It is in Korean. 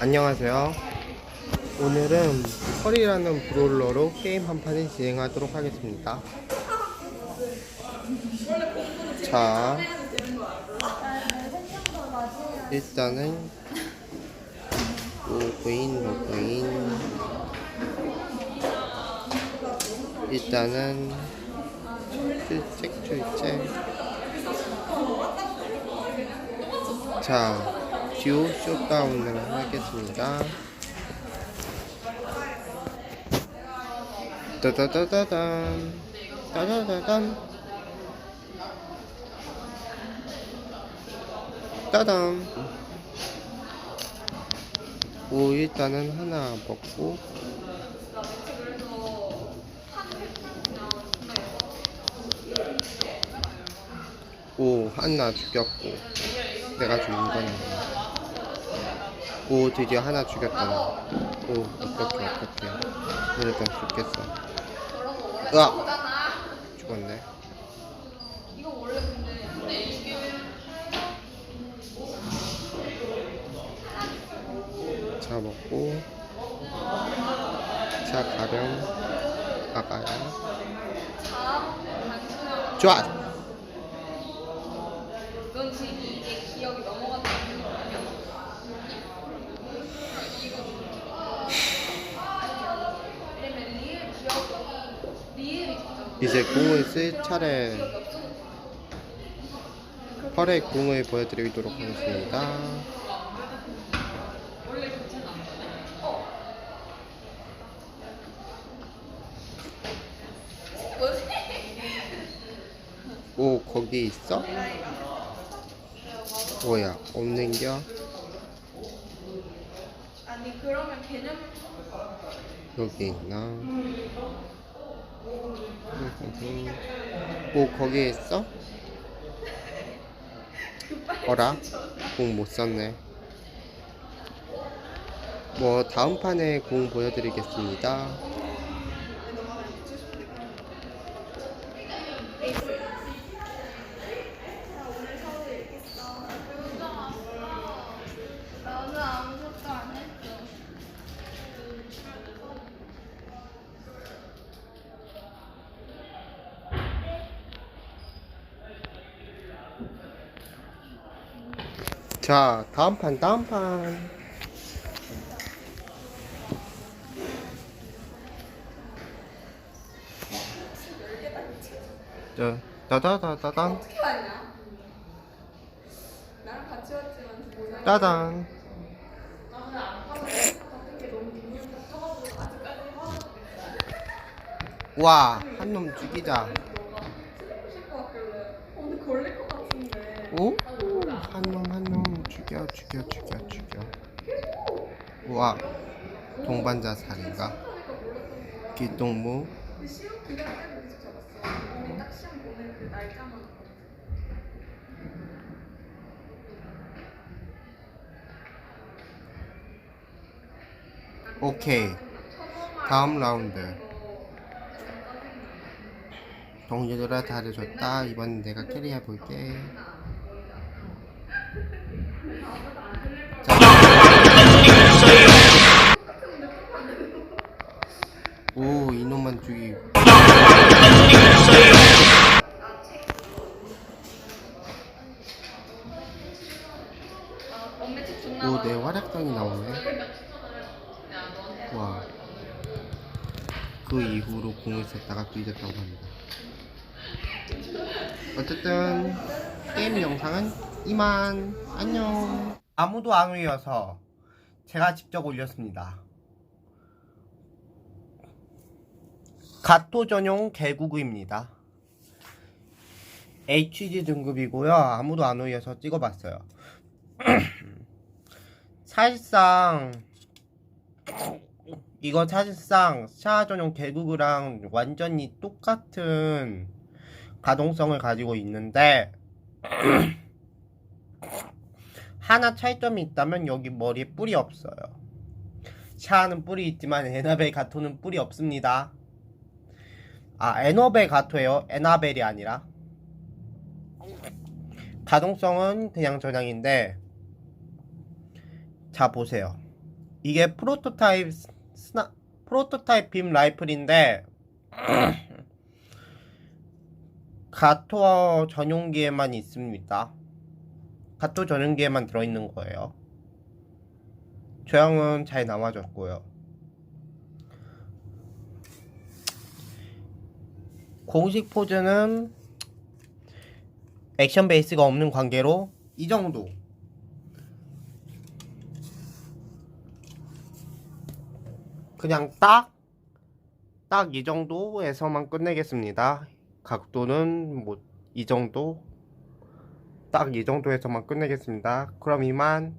안녕하세요. 오늘은 펄이라는 브롤러로 게임 한 판을 진행하도록 하겠습니다. 자, 일단은 로그인, 로그인. 일단은 출첵, 출첵. 자, 듀오 쇼다운을 하겠습니다. 따다다다단, 따다다단, 따단. 오, 일단은 하나 먹고. 오, 하나 죽였고. 내가 건 아니야. 오 드디어 하나 죽였다. 오 어떡해 어떡해. 일단 죽겠어. 으악 죽었네. 자 먹고 자 가렴 나가요. 좋아! 넌 지금 이게 기억이 넘어갔다는 거 아니야? 이제 궁을 쓸 차례 펄의 궁을 보여드리도록 하겠습니다 오 거기 있어? 뭐야 없는겨? 아니 그러면 개념 여기 있나? 오 거기 있어? 어라? 공 못 썼네 뭐 다음 판에 공 보여드리겠습니다 나는 아무것도 안 했어. 자 다음 판 다음 판 자, 따다다다단 어떻게 왔냐? 나랑 같이 왔지만 몰라. 따단 나는 안 파는 같은 게 너무 기분이 나빠가지고 아직까지 화가 와 한 놈 죽이자 왔길래. 어, 근데 걸릴 것 같은데. 오? 죽여 죽여 죽여 죽여. 와. 동반자 살인가? 날짜만. 오케이. 다음 라운드. 동료들아 잘해줬다. 이번 내가 캐리해볼게 오 이놈만 죽이 엄매 책 존나 오내 활약상이 나오네 와. 그 이후로 공을 썼다가 또 잊었다고 합니다. 어쨌든 게임 영상은 이만 안녕. 아무도 안 올려서 제가 직접 올렸습니다. 가토 전용 개구구입니다. HG 등급이고요. 아무도 안 올려서 찍어봤어요. 사실상 이거 사실상 샤아 전용 개구구랑 완전히 똑같은 가동성을 가지고 있는데 하나 차이점이 있다면 여기 머리에 뿔이 없어요. 샤아는 뿔이 있지만 에나벨 가토는 뿔이 없습니다. 아 에너벨 가토예요. 에나벨이 아니라 가동성은 그냥 저장인데 자 보세요. 이게 프로토타입 스나 프로토타입 빔 라이플인데 가토 전용기에만 있습니다. 가토 전용기에만 들어있는 거예요. 조형은 잘 남아졌고요. 공식 포즈는 액션 베이스가 없는 관계로 이 정도. 그냥 딱, 딱 이 정도에서만 끝내겠습니다. 각도는 뭐 이 정도, 딱 이 정도에서만 끝내겠습니다. 그럼 이만